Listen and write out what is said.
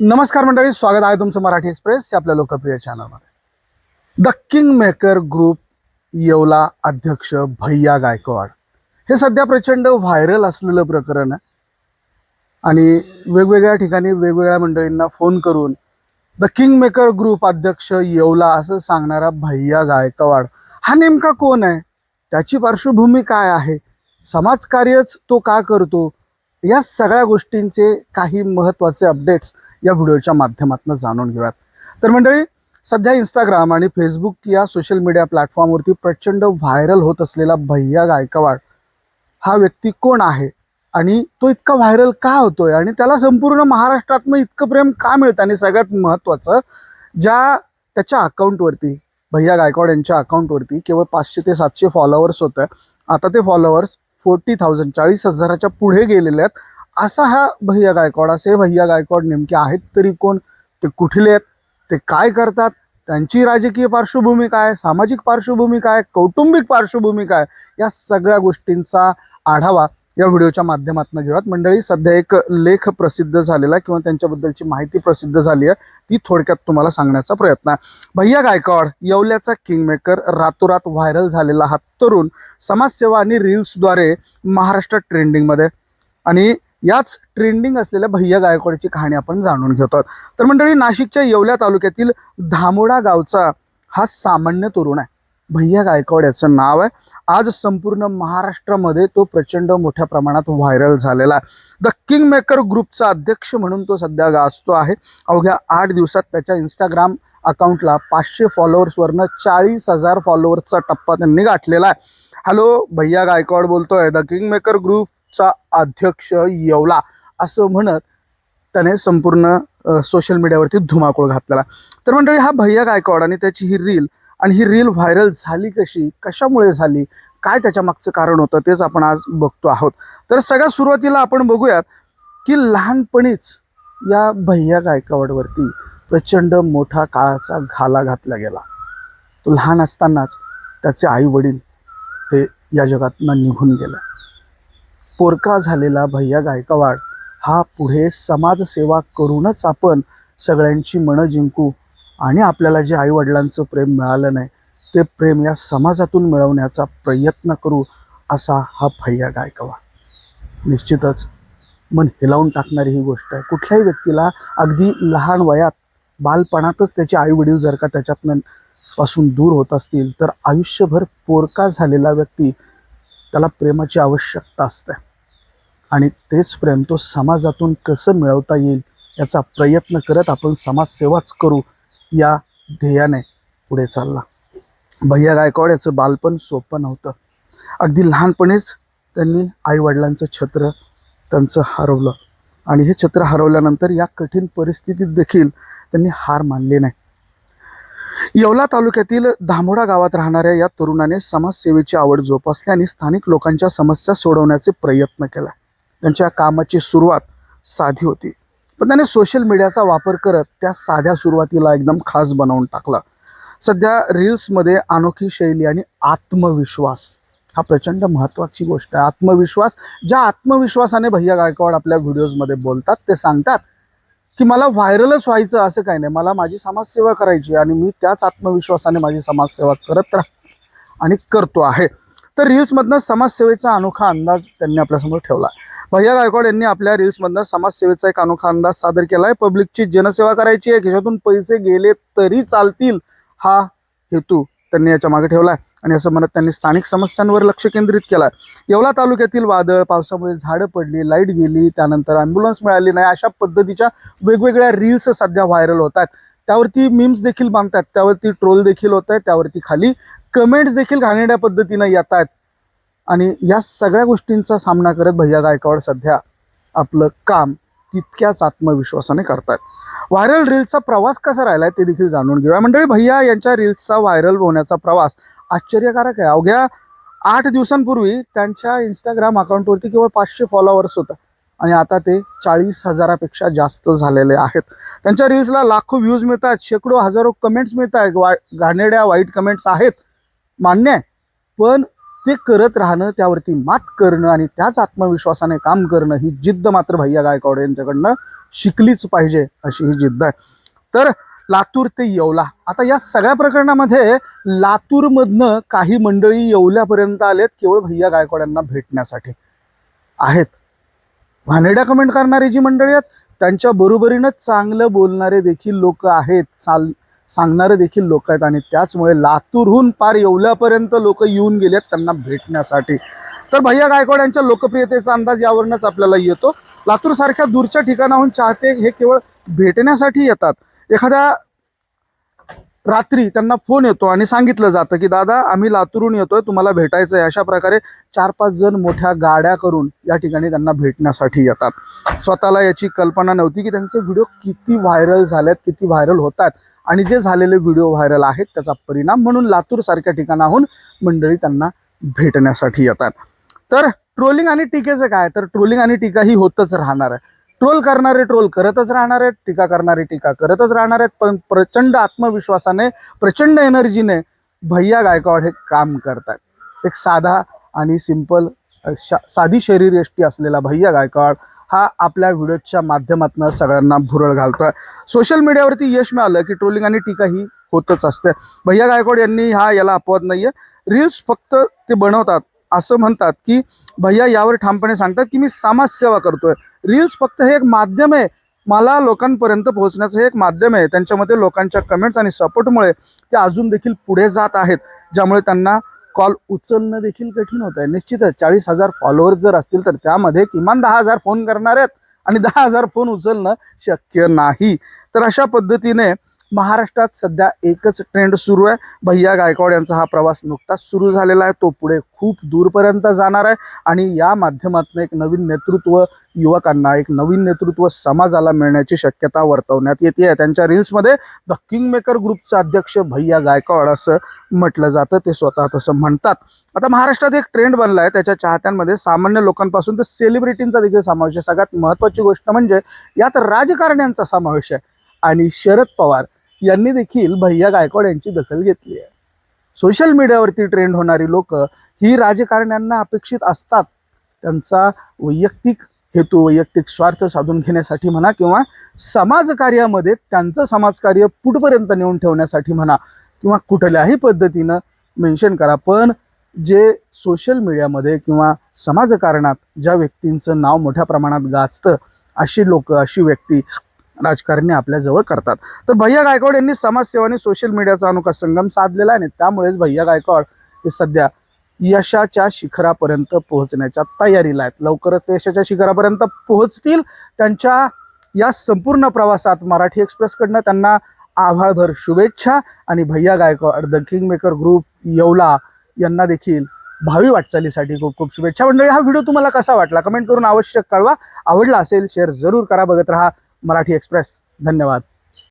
नमस्कार मंडळी स्वागत आहे तुमचं मराठी एक्सप्रेस या आपल्या लोकप्रिय चॅनलमध्ये the king maker group Yeola अध्यक्ष भैया गायकवाड. हे सध्या प्रचंड व्हायरल असलेलं प्रकरण आहे. आणि वेगवेगळ्या ठिकाणी वेगवेगळ्या मंडळींना फोन करून द किंग मेकर ग्रुप अध्यक्ष येवला असं सांगणारा भैया गायकवाड हा नेमका कोण आहे? त्याची पार्श्वभूमी काय आहे? समाजकार्यच तो का करतो? या सगळ्या गोष्टींचे काही महत्त्वाचे अपडेट्स या व्हिडिओच्या माध्यमातून जाणून घेऊयात. तर मंडळी सध्या इंस्टाग्राम आणि फेसबुक या सोशल मीडिया प्लॅटफॉर्मवरती प्रचंड व्हायरल होत असलेला भैया गायकवाड हा व्यक्ती कोण आहे? आणि तो इतका व्हायरल का होतोय? आणि त्याला संपूर्ण महाराष्ट्रातनं इतकं प्रेम का मिळतं? आणि सगळ्यात महत्त्वाचं ज्या त्याच्या अकाउंटवरती भैया गायकवाड यांच्या अकाउंटवरती केवळ पाचशे ते सातशे फॉलोअर्स होतं. आता ते फॉलोअर्स फोर्टी थाउजंड चाळीस हजाराच्या पुढे गेलेले आहेत. असा हा भैया गायकवाड असे भैया गायकवाड नेमके आहेत तरी कोण? ते कुठले आहेत? ते काय करतात? त्यांची राजकीय पार्श्वभूमी काय? सामाजिक पार्श्वभूमी काय? कौटुंबिक पार्श्वभूमी काय? या सगळ्या गोष्टींचा आढावा या व्हिडिओच्या माध्यमातून घेऊयात. मंडळी सध्या एक लेख प्रसिद्ध झालेला किंवा त्यांच्याबद्दलची माहिती प्रसिद्ध झाली आहे. ती थोडक्यात तुम्हाला सांगण्याचा प्रयत्न आहे. भैया गायकवाड येवल्याचा किंगमेकर रातोरात व्हायरल झालेला हा तरुण समाजसेवा आणि रील्सद्वारे महाराष्ट्रात ट्रेंडिंगमध्ये आणि याच ट्रेंडिंग असलेल्या भैया गायकवाडची कहाणी आपण जाणून घेतो तर मंडळी नाशिकच्या येवल्या तालुक्यातील धामोडा गावचा हा सामान्य तरुण आहे. भैया गायकवाड याचं नाव आहे. आज संपूर्ण महाराष्ट्रामध्ये तो प्रचंड मोठ्या प्रमाणात व्हायरल झालेला आहे. द किंग मेकर ग्रुपचा अध्यक्ष म्हणून तो सध्या गाजतो आहे. अवघ्या आठ दिवसात त्याच्या इंस्टाग्राम अकाउंटला पाचशे फॉलोअर्सवरनं चाळीस हजार फॉलोअर्सचा टप्पा त्यांनी गाठलेला आहे. हॅलो भैया गायकवाड बोलतोय. द किंग मेकर चा अध्यक्ष येवला असं म्हणत त्याने संपूर्ण सोशल मीडियावरती धुमाकूळ घातलेला. तर मंडळी हा भैया गायकवाड आणि त्याची ही रील आणि ही रील व्हायरल झाली कशी? कशामुळे झाली? काय त्याच्या मागचं कारण होतं? तेच आपण आज बघतो आहोत. तर सगळ्यात सुरुवातीला आपण बघूयात की लहानपणीच या भैया गायकवाडवरती प्रचंड मोठा काळाचा घाला घातला गेला. तो लहान असतानाच त्याचे आई वडील हे या जगातनं निघून गेलं. पोरका झालेला भैया गायकवाड हा पुढे समाजसेवा करूनच आपण सगळ्यांची मनं जिंकू आणि आपल्याला जे आईवडिलांचं प्रेम मिळालं नाही ते प्रेम या समाजातून मिळवण्याचा प्रयत्न करू असा हा भैया गायकवाड. निश्चितच मन हिलावून टाकणारी ही गोष्ट आहे. कुठल्याही व्यक्तीला अगदी लहान वयात बालपणातच त्याचे आईवडील जर का त्याच्यातनं पासून दूर होत असतील तर आयुष्यभर पोरका झालेला व्यक्ती त्याला प्रेमाची आवश्यकता असते. आणि तेच प्रेम तो समाजातून कसं मिळवता येईल याचा प्रयत्न करत आपण समाजसेवाच करू या ध्येयाने पुढे चालला. भैया गायकवाड याचं बालपण सोपं नव्हतं. अगदी लहानपणीच त्यांनी आईवडिलांचं छत्र त्यांचं हरवलं. आणि हे छत्र हरवल्यानंतर या कठीण परिस्थितीत देखील त्यांनी हार मानली नाही. येवला तालुक्यातील धामोडा गावात राहणाऱ्या या तरुणाने समाजसेवेची आवड जोपासली आणि स्थानिक लोकांच्या समस्या सोडवण्याचे प्रयत्न केला. त्यांच्या कामाची सुरुवात साधी होती. पण त्याने सोशल मीडियाचा वापर करत त्या साध्या सुरुवातीला एकदम खास बनवून टाकला. सध्या रील्समध्ये अनोखी शैली आणि आत्मविश्वास हा प्रचंड महत्त्वाची गोष्ट आहे. आत्मविश्वास ज्या आत्मविश्वासाने भैया गायकवाड आपल्या व्हिडिओजमध्ये बोलतात ते सांगतात की मला व्हायरलच व्हायचं असं काही नाही. मला माझी समाजसेवा करायची आणि मी त्याच आत्मविश्वासाने माझी समाजसेवा करत राह आणि करतो आहे. तर रील्समधनं समाजसेवेचा अनोखा अंदाज त्यांनी आपल्यासमोर ठेवला. भैया गायकवाड यांनी आपल्या रील्समधनं समाजसेवेचा एक अनोखा अंदाज सादर केला आहे पब्लिकची जनसेवा करायची आहे. खिशातून पैसे गेले तरी चालतील हा हेतू त्यांनी याच्या मागे ठेवला आहे आणि असं म्हणत त्यांनी स्थानिक समस्यांवर लक्ष केंद्रित केलं आहे येवला तालुक्यातील वादळ पावसामुळे झाडं पडली लाइट गेली त्यानंतर ॲम्ब्युलन्स मिळाली नाही. अशा पद्धतीच्या वेगवेगळ्या रील्स सध्या व्हायरल होत आहेत. त्यावरती मीम्स देखील बांधतात त्यावरती ट्रोल देखील होत आहेत त्यावरती खाली कमेंट्स देखील घाणेड्या पद्धतीनं येत आहेत आणि या सगळ्या गोष्टींचा सामना करत भैया गायकवाड सध्या आपलं काम तितक्याच आत्मविश्वासाने करतात व्हायरल रील्सचा प्रवास कसा राहिलाय ते देखील जाणून घेऊया. मंडळी भैया यांच्या रील्सचा व्हायरल होण्याचा प्रवास आश्चर्यकारक आहे. अवघ्या आठ दिवसांपूर्वी त्यांच्या इंस्टाग्राम अकाउंटवरती केवळ पाचशे फॉलोअर्स होता आणि आता ते चाळीस हजारापेक्षा जास्त झालेले आहेत. त्यांच्या रील्सला लाखो व्ह्यूज मिळतात शेकडो हजारो कमेंट्स मिळत आहेत वा घाणेड्या वाईट कमेंट्स आहेत. मान्य आहे. पण ते करत राहणं त्यावरती मात करणं आणि त्याच आत्मविश्वासाने काम करणं ही जिद्द मात्र भैया गायकवाड यांच्याकडनं शिकलीच पाहिजे अशी ही जिद्द आहे. तर लातूर ते येवला. आता या सगळ्या प्रकरणामध्ये लातूरमधनं काही मंडळी येवल्यापर्यंत आलेत केवळ भैया गायकवाड यांना भेटण्यासाठी. आहेत. भानेड्या कमेंट करणारी जी मंडळी आहेत त्यांच्या बरोबरीनं चांगलं बोलणारे देखील लोक आहेत. चाल सांगणारे देखील लोक आहेत आणि त्याचमुळे लातूरहून पार येवल्यापर्यंत लोक येऊन गेलेत त्यांना भेटण्यासाठी. तर भैया गायकवाड यांच्या लोकप्रियतेचा अंदाज यावरूनच आपल्याला येतो. लातूरसारख्या दूरच्या ठिकाणाहून चाहते हे केवळ भेटण्यासाठी येतात. एखाद्या रात्री त्यांना फोन येतो आणि सांगितलं जातं की दादा आम्ही लातूरून येतोय तुम्हाला भेटायचं आहे. अशा प्रकारे चार पाच जण मोठ्या गाड्या करून या ठिकाणी त्यांना भेटण्यासाठी येतात. स्वतःला याची कल्पना नव्हती की त्यांचे व्हिडिओ किती व्हायरल झालेत किती व्हायरल होतात आणि जे झालेले व्हिडिओ व्हायरल आहेत त्याचा परिणाम म्हणून लातूरसारख्या ठिकाणाहून मंडळी त्यांना भेटण्यासाठी येतात. तर ट्रोलिंग आणि टीकेचं काय? तर ट्रोलिंग आणि टीका ही होतच राहणार आहे. ट्रोल करणारे ट्रोल करतच राहणार आहेत टीका करणारे टीका करतच राहणार आहेत पण प्रचंड आत्मविश्वासाने प्रचंड एनर्जीने भैया गायकवाड हे काम करतात एक साधा आणि सिंपल साधी शरीरयष्टी असलेला भैया गायकवाड हा आपल्या व्हिडिओच्या माध्यमातून सगळ्यांना भुरळ घालतोय. सोशल मीडियावरती यश मिळालं की ट्रोलिंग आणि टीका ही होतच असते. भैया गायकवाड यांनी हा याला अपवाद नाहीये. रील्स फक्त ते बनवतात असं म्हणतात की भैया यावर ठामपणे सांगतात की मी समाजसेवा करतोय. रील्स फक्त हे एक माध्यम आहे. मला लोकांपर्यंत पोहोचण्याचं हे एक माध्यम आहे. त्यांच्यामध्ये लोकांच्या कमेंट्स आणि सपोर्टमुळे ते अजून देखील पुढे जात आहेत ज्यामुळे त्यांना कॉल उचलणं देखील कठीण होत आहे निश्चितच चाळीस हजार फॉलोअर्स जर असतील तर त्यामध्ये किमान दहा हजार फोन करणार आहेत. आणि दहा हजार फोन उचलणं शक्य नाही. तर अशा पद्धतीने महाराष्ट्रात सध्या एकच ट्रेंड सुरू आहे. भैया गायकवाड यांचा हा प्रवास नुकताच सुरू झालेला आहे. तो पुढे खूप दूरपर्यंत जाणार आहे. आणि या माध्यमातून एक नवीन नेतृत्व युवकांना एक नवीन नेतृत्व समाजाला मिळण्याची शक्यता वर्तवण्यात येते आहे. त्यांच्या रील्समध्ये द किंग मेकर ग्रुपचे अध्यक्ष भैया गायकवाड असं म्हटलं जातं. ते स्वतः तसं म्हणतात. आता महाराष्ट्रात एक ट्रेंड बनला आहे. त्याच्या चाहत्यांमध्ये सामान्य लोकांपासून तर सेलिब्रिटींचा देखील समावेश आहे. सगळ्यात महत्त्वाची गोष्ट म्हणजे यात राजकारण्यांचा समावेश आहे. आणि शरद पवार यांनी देखील भैया गायकवाड यांची दखल घेतली आहे. सोशल मीडियावरती ट्रेंड होणारी लोक ही राजकारण्यांना अपेक्षित असतात. त्यांचा वैयक्तिक हेतू वैयक्तिक स्वार्थ साधून घेण्यासाठी म्हणा किंवा समाजकार्यामध्ये त्यांचं समाजकार्य पुढपर्यंत नेऊन ठेवण्यासाठी म्हणा किंवा कुठल्याही पद्धतीनं मेन्शन करा. पण जे सोशल मीडियामध्ये किंवा समाजकारणात ज्या व्यक्तींचं नाव मोठ्या प्रमाणात गाजतं अशी लोक अशी व्यक्ती राजकारणी आपल्याजवळ करतात. तर भैया गायकवाड यांनी समाजसेवा आणि सोशल मीडियाचा अनोखा संगम साधलेला आहे आणि त्यामुळेच भैया गायकवाड हे सध्या यशाच्या शिखरापर्यंत पोहोचण्याच्या तयारीला आहेत. लवकरच ते यशाच्या शिखरापर्यंत पोहोचतील. त्यांच्या या संपूर्ण प्रवासात मराठी एक्सप्रेसकडनं त्यांना आभाळभर शुभेच्छा आणि Bhaiya Gaikwad the king maker group Yeola यांना देखील भावी वाटचालीसाठी खूप खूप शुभेच्छा. मंडळी हा व्हिडिओ तुम्हाला कसा वाटला? कमेंट करून आवश्यक कळवा. आवडला असेल शेअर जरूर करा. बघत राहा. मराठी एक्सप्रेस. धन्यवाद.